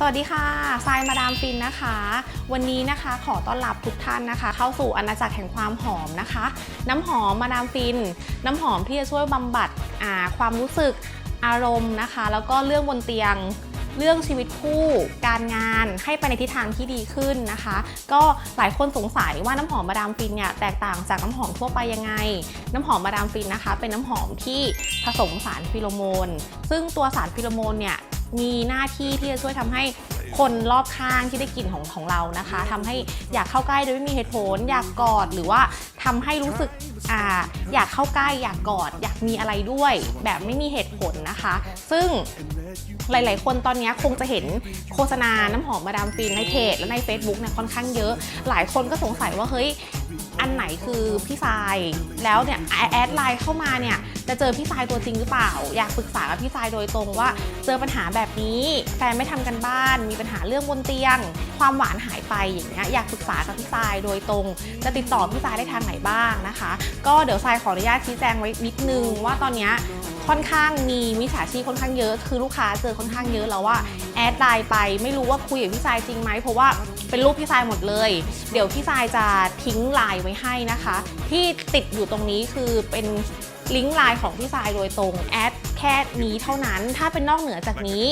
สวัสดีค่ะทรายมาดามฟินนะคะ วันนี้นะคะขอต้อนรับทุกท่านนะคะ เข้าสู่อาณาจักรแห่งความหอมนะคะ น้ำหอมมาดามฟิน น้ำหอมที่จะช่วยบำบัดความรู้สึกอารมณ์นะคะ แล้วก็เรื่องบนเตียงเรื่องชีวิตคู่การงานให้ไปในทิศทางที่ดีขึ้นนะคะ ก็หลายคนสงสัยว่าน้ำหอมมาดามฟินเนี่ยแตกต่างจากน้ำหอมทั่วไปยังไง น้ำหอมมาดามฟินนะคะ เป็นน้ำหอมที่ผสมสารฟิโลโมน ซึ่งตัวสารฟิโลโมนเนี่ย มีหน้าที่ที่จะช่วยทำให้คนรอบข้างที่ได้กลิ่นของของเรานะคะทำให้อยากเข้าใกล้โดยไม่มีเหตุผล อยากกอดหรือว่าทำให้รู้สึกอ่าอยากเข้าใกล้อยากกอด อยากมีอะไรด้วย แบบไม่มีเหตุผลนะคะ ซึ่งหลาย ๆ คนตอนนี้คงจะเห็นโฆษณาน้ำหอมมาดามฟินในเพจและใน Facebook เนี่ยค่อนข้างเยอะ หลายคนก็สงสัยว่าเฮ้ยอันไหนคือพี่ทรายแล้วเนี่ยแอแอดไลน์เข้ามาเนี่ย จะเจอพี่ทรายตัวจริงหรือเปล่า อยากปรึกษากับพี่ทรายโดยตรงว่า เจอปัญหาแบบนี้แฟนไม่ทำกันบ้าน มีปัญหาเรื่องบนเตียง ความหวานหายไปอย่างเงี้ยอยากปรึกษากับพี่ทรายโดยตรง จะติดต่อพี่ทรายได้ทางไหนบ้างนะคะ ก็เดี๋ยวทรายขออนุญาตชี้แจงไว้นิดนึงว่าตอนเนี้ยค่อนข้างมีมิจฉาชีพค่อนข้างเยอะ คือลูกค้าเจอค่อนข้างเยอะแล้วว่าแอดไลน์ไปไม่รู้ว่าคุยกับพี่ทรายจริงไหมเพราะว่าเป็นรูปพี่ทรายหมดเลย เดี๋ยวพี่ทรายจะทิ้งไลน์ไว้ให้นะคะ ที่ติดอยู่ตรงนี้คือเป็น ลิงก์ไลน์ของพี่ทรายโดยตรงแอดแค่นี้เท่านั้น ถ้าเป็นนอกเหนือจากนี้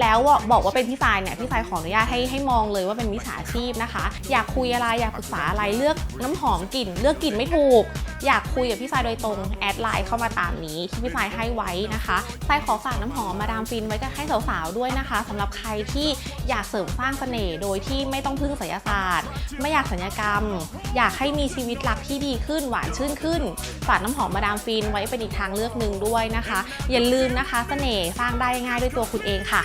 แล้วบอกว่าเป็นพี่ทรายเนี่ยพี่ทรายขออนุญาตให้ให้มองเลยว่าเป็นมิจฉาชีพนะคะ อยากคุยอะไรอยากปรึกษาอะไรเลือกน้ำหอมกลิ่น เลือกกลิ่นไม่ถูก อยากคุยกับพี่ทรายโดยตรงแอดไลน์เข้ามาตามนี้ที่พี่ทรายให้ไว้นะคะทรายขอฝากน้ำหอมมาดามฟินไว้กับให้สาวๆด้วยนะคะสำหรับใครที่อยากเสริมสร้างเสน่ห์โดยที่ไม่ต้องพึ่งไสยศาสตร์ ไม่อยากสัญญกรรม อยากให้มีชีวิตรักที่ดีขึ้นหวานชื่นขึ้นฝากน้ำหอมมาดามฟินไว้เป็นอีกทางเลือกหนึ่งด้วยนะคะ อย่าลืมนะคะเสน่ห์สร้างได้ง่ายด้วยตัวคุณเองค่ะ